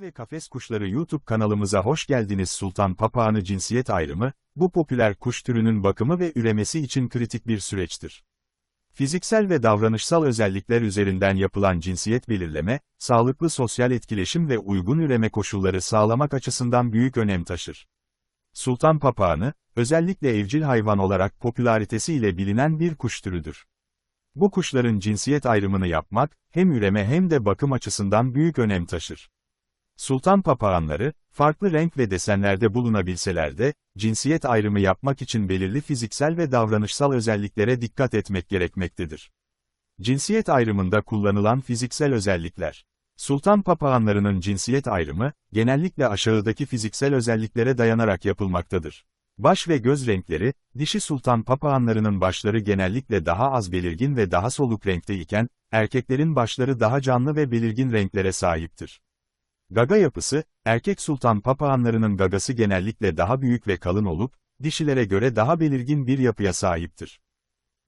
Ve Kafes Kuşları YouTube kanalımıza hoş geldiniz. Sultan papağanı cinsiyet ayrımı, bu popüler kuş türünün bakımı ve üremesi için kritik bir süreçtir. Fiziksel ve davranışsal özellikler üzerinden yapılan cinsiyet belirleme, sağlıklı sosyal etkileşim ve uygun üreme koşulları sağlamak açısından büyük önem taşır. Sultan papağanı, özellikle evcil hayvan olarak popülaritesi ile bilinen bir kuş türüdür. Bu kuşların cinsiyet ayrımını yapmak, hem üreme hem de bakım açısından büyük önem taşır. Sultan papağanları, farklı renk ve desenlerde bulunabilseler de, cinsiyet ayrımı yapmak için belirli fiziksel ve davranışsal özelliklere dikkat etmek gerekmektedir. Cinsiyet ayrımında kullanılan fiziksel özellikler. Sultan papağanlarının cinsiyet ayrımı, genellikle aşağıdaki fiziksel özelliklere dayanarak yapılmaktadır. Baş ve göz renkleri, dişi sultan papağanlarının başları genellikle daha az belirgin ve daha soluk renkte iken, erkeklerin başları daha canlı ve belirgin renklere sahiptir. Gaga yapısı, erkek sultan papağanlarının gagası genellikle daha büyük ve kalın olup, dişilere göre daha belirgin bir yapıya sahiptir.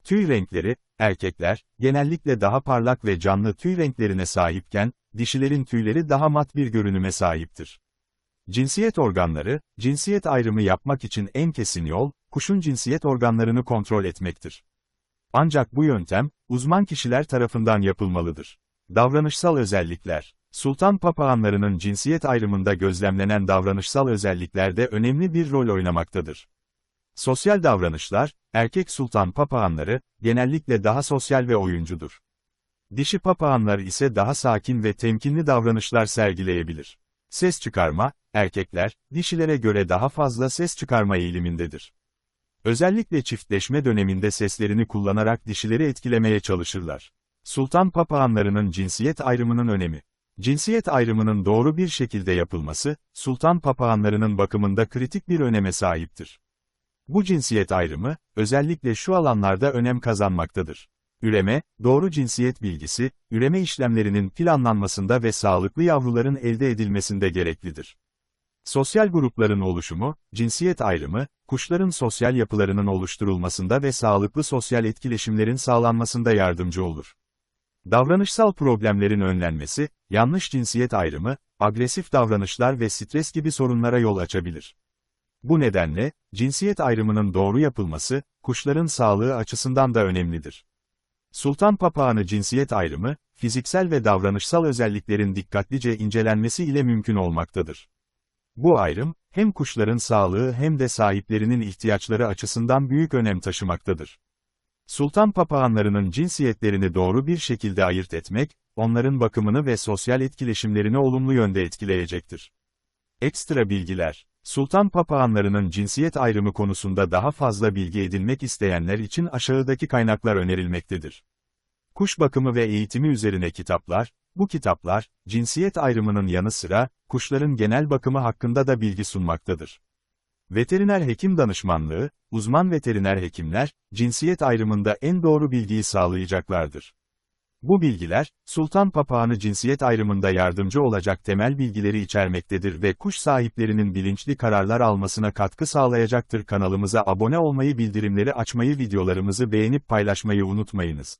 Tüy renkleri, erkekler, genellikle daha parlak ve canlı tüy renklerine sahipken, dişilerin tüyleri daha mat bir görünüme sahiptir. Cinsiyet organları, cinsiyet ayrımı yapmak için en kesin yol, kuşun cinsiyet organlarını kontrol etmektir. Ancak bu yöntem, uzman kişiler tarafından yapılmalıdır. Davranışsal özellikler Sultan papağanlarının cinsiyet ayrımında gözlemlenen davranışsal özelliklerde önemli bir rol oynamaktadır. Sosyal davranışlar, erkek sultan papağanları, genellikle daha sosyal ve oyuncudur. Dişi papağanlar ise daha sakin ve temkinli davranışlar sergileyebilir. Ses çıkarma, erkekler, dişilere göre daha fazla ses çıkarma eğilimindedir. Özellikle çiftleşme döneminde seslerini kullanarak dişileri etkilemeye çalışırlar. Sultan papağanlarının cinsiyet ayrımının önemi. Cinsiyet ayrımının doğru bir şekilde yapılması, sultan papağanlarının bakımında kritik bir öneme sahiptir. Bu cinsiyet ayrımı, özellikle şu alanlarda önem kazanmaktadır. Üreme, doğru cinsiyet bilgisi, üreme işlemlerinin planlanmasında ve sağlıklı yavruların elde edilmesinde gereklidir. Sosyal grupların oluşumu, cinsiyet ayrımı, kuşların sosyal yapılarının oluşturulmasında ve sağlıklı sosyal etkileşimlerin sağlanmasında yardımcı olur. Davranışsal problemlerin önlenmesi, yanlış cinsiyet ayrımı, agresif davranışlar ve stres gibi sorunlara yol açabilir. Bu nedenle, cinsiyet ayrımının doğru yapılması, kuşların sağlığı açısından da önemlidir. Sultan papağanı cinsiyet ayrımı, fiziksel ve davranışsal özelliklerin dikkatlice incelenmesi ile mümkün olmaktadır. Bu ayrım, hem kuşların sağlığı hem de sahiplerinin ihtiyaçları açısından büyük önem taşımaktadır. Sultan papağanlarının cinsiyetlerini doğru bir şekilde ayırt etmek, onların bakımını ve sosyal etkileşimlerini olumlu yönde etkileyecektir. Ekstra bilgiler Sultan papağanlarının cinsiyet ayrımı konusunda daha fazla bilgi edinmek isteyenler için aşağıdaki kaynaklar önerilmektedir. Kuş bakımı ve eğitimi üzerine kitaplar, bu kitaplar, cinsiyet ayrımının yanı sıra, kuşların genel bakımı hakkında da bilgi sunmaktadır. Veteriner hekim danışmanlığı, uzman veteriner hekimler, cinsiyet ayrımında en doğru bilgiyi sağlayacaklardır. Bu bilgiler, sultan papağanı cinsiyet ayrımında yardımcı olacak temel bilgileri içermektedir ve kuş sahiplerinin bilinçli kararlar almasına katkı sağlayacaktır. Kanalımıza abone olmayı bildirimleri açmayı videolarımızı beğenip paylaşmayı unutmayınız.